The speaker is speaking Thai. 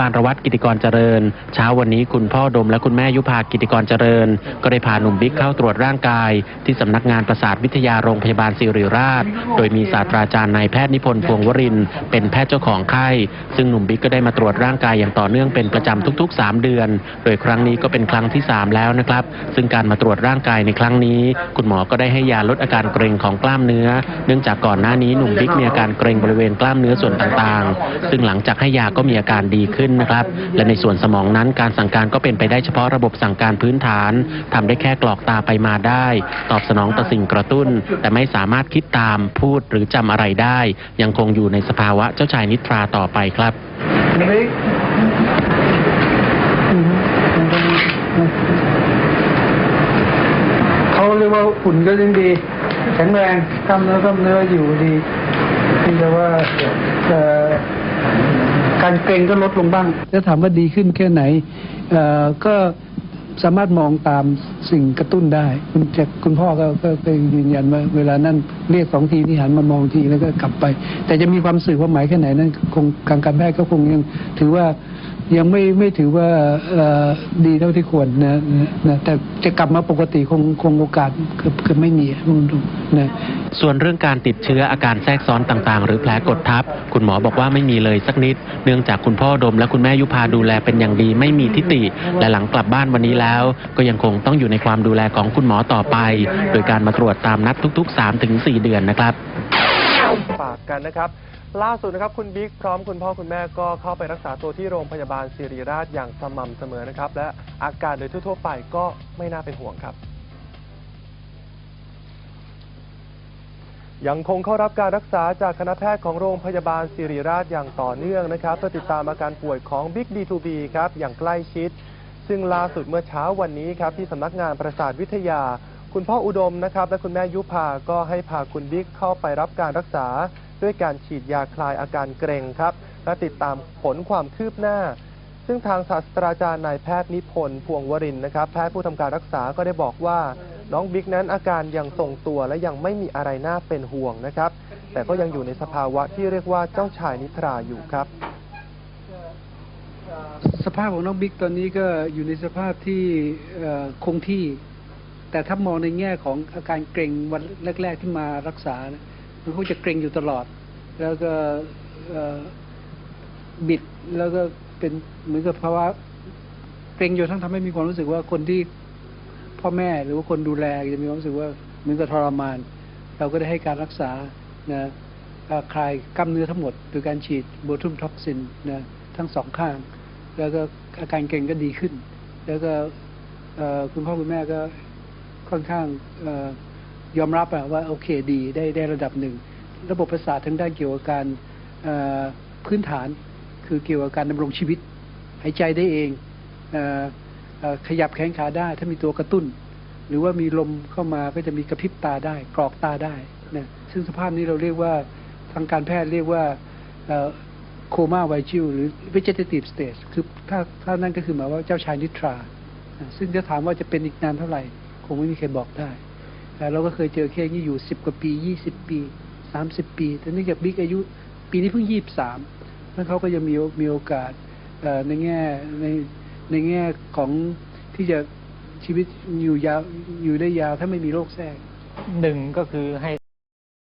ปานรวัตรกิติกรเจริญ เช้าวันนี้คุณพ่อดมและคุณแม่ยุพากิติกรเจริญ ก็ได้พาหนุ่มบิ๊กเข้าตรวจร่างกาย ที่สำนักงานประสาทวิทยาโรงพยาบาลศิริราช โดยมีศาสตราจารย์นายแพทย์นิพนธ์พวงวรินเป็นแพทย์เจ้าของไข้ ซึ่งหนุ่มบิ๊กก็ได้มาตรวจร่างกายอย่างต่อเนื่องเป็นประจำทุก ๆ 3 เดือน โดยครั้งนี้ก็เป็นครั้งที่ 3 แล้วนะครับ ซึ่งการมาตรวจร่างกายในครั้งนี้ คุณหมอก็ได้ให้ยาลดอาการเกร็งของกล้ามเนื้อ เนื่องจากก่อนหน้านี้หนุ่มบิ๊กมีอาการเกร็งบริเวณกล้ามเนื้อส่วนต่างๆ ซึ่งหลังจากให้ยาก็มีอาการดีขึ้นนะครับ และในส่วนสมองนั้นการสั่งการก็เป็นไปได้เฉพาะระบบสั่งการพื้นฐานทำได้แค่กรอกตาไปมาได้ ตอบสนองต่อสิ่งกระตุ้น แต่ไม่สามารถคิดตามพูดหรือจำอะไรได้ ยังคงอยู่ในสภาวะเจ้าชายนิทราต่อไปครับเขาเรียกว่าหุ่นก็ยังดีแข็งแรงกล้ามเนื้อกล้ามเนื้ออยู่ดีเพียงแต่ว่าเอ่ การเกร็งก็ลดลงบ้าง แล้วถามว่าดีขึ้นแค่ไหนก็สามารถมองตามสิ่งกระตุ้นได้ คุณจะคุณพ่อก็ก็ก็ยืนยันว่าเวลานั้นเรียกสองทีนี่หันมามองทีแล้วก็กลับไป แต่จะมีความสื่อความหมายแค่ไหนนั้นคงทางการแพทย์ก็คงยังถือว่ายังไม่ไม่ถือว่าดีเท่าที่ควรนะนะแต่จะกลับมาปกติคงคงโอกาสคือคือไม่มีนะ ส่วนเรื่องการติดเชื้ออาการแทรกซ้อนต่างๆ หรือแผลกดทับ คุณหมอบอกว่าไม่มีเลยสักนิด เนื่องจากคุณพ่อดมและคุณแม่ยุพาดูแลเป็นอย่างดีไม่มีทิฏฐิและหลังกลับบ้านวันนี้แล้ว ก็ยังคงต้องอยู่ในความดูแลของคุณหมอต่อไป โดยการมาตรวจตามนัดทุก ๆ 3-4 เดือนนะครับฝากกันนะครับล่าสุดนะครับคุณบิ๊กพร้อมคุณพ่อคุณแม่ก็เข้าไปรักษาตัวที่โรงพยาบาลศิริราชอย่างสม่ำเสมอนะครับ และอาการโดยทั่วๆไปก็ไม่น่าเป็นห่วงครับ ยังคงเข้ารับการรักษาจากคณะแพทย์ของโรงพยาบาลศิริราชอย่างต่อเนื่องนะครับ เพื่อติดตามอาการป่วยของบิ๊ก D2B ครับ อย่างใกล้ชิด ซึ่งล่าสุดเมื่อเช้าวันนี้ครับ ที่สำนักงานประสาทวิทยา คุณพ่ออุดมนะครับ และคุณแม่ยุพาก็ให้พาคุณบิ๊กเข้าไปรับการรักษา ด้วยการฉีดยาคลายอาการเกร็งครับ และติดตามผลความคืบหน้า ซึ่งทางศาสตราจารย์นายแพทย์นิพนธ์พวงวรินทร์นะครับแพทย์ผู้ทำการรักษาก็ได้บอกว่า น้องบิ๊กนั้นอาการยังทรงตัวและยังไม่มีอะไรน่าเป็นห่วงนะครับ แต่ก็ยังอยู่ในสภาวะที่เรียกว่าเจ้าชายนิทราอยู่ครับ สภาพของน้องบิ๊กตอนนี้ก็อยู่ในสภาพที่คงที่ แต่ถ้ามองในแง่ของอาการเกร็งวันแรก ๆ ที่มารักษา มันคงจะเกร็งอยู่ตลอด แล้วก็บิดแล้วก็เป็นเหมือนกับภาวะเกร็งอยู่ทั้งทำให้มีความรู้สึกว่าคนที่ พ่อแม่หรือว่าคนดูแลจะมีความรู้สึกว่าเหมือนกับทรมาน เราก็ได้ให้การรักษานะคลายกล้ามเนื้อทั้งหมดโดยการฉีดโบทูมท็อกซินนะทั้งสองข้าง แล้วก็อาการเกร็งก็ดีขึ้น แล้วก็คุณพ่อคุณแม่ก็ค่อนข้างอยอมรับว่าโอเคดีได้ได้ระดับหนึ่ง ระบบประสาททางด้านเกี่ยวกับการพื้นฐานคือเกี่ยวกับการดำรงชีวิต หายใจได้เองอ ขยับแขนขาได้ ถ้ามีตัวกระตุ้น หรือว่ามีลมเข้ามาก็จะมีกระพริบตาได้ กรอกตาได้นะซึ่งสภาพนี้เราเรียกว่าทางการแพทย์เรียกว่าโคม่าไวจิลหรือ vegetative stage คือถ้าถ้านั่นก็คือหมายว่าเจ้าชายนิทรา ซึ่งจะถามว่าจะเป็นอีกนานเท่าไหร่ คงไม่มีใครบอกได้แต่เราก็เคยเจอเคสนี้อยู่สิบกว่าปี20ปี30ปี แต่เนื่องจากบิ๊กอายุ ปีนี้เพิ่ง23แล้วเขาก็ยังมีมีโอกาสในแง่ใน ในแง่ของที่จะชีวิตอยู่ยาวอยู่ได้ยาวถ้าไม่มีโรคแทรกหนึ่งก็คือให้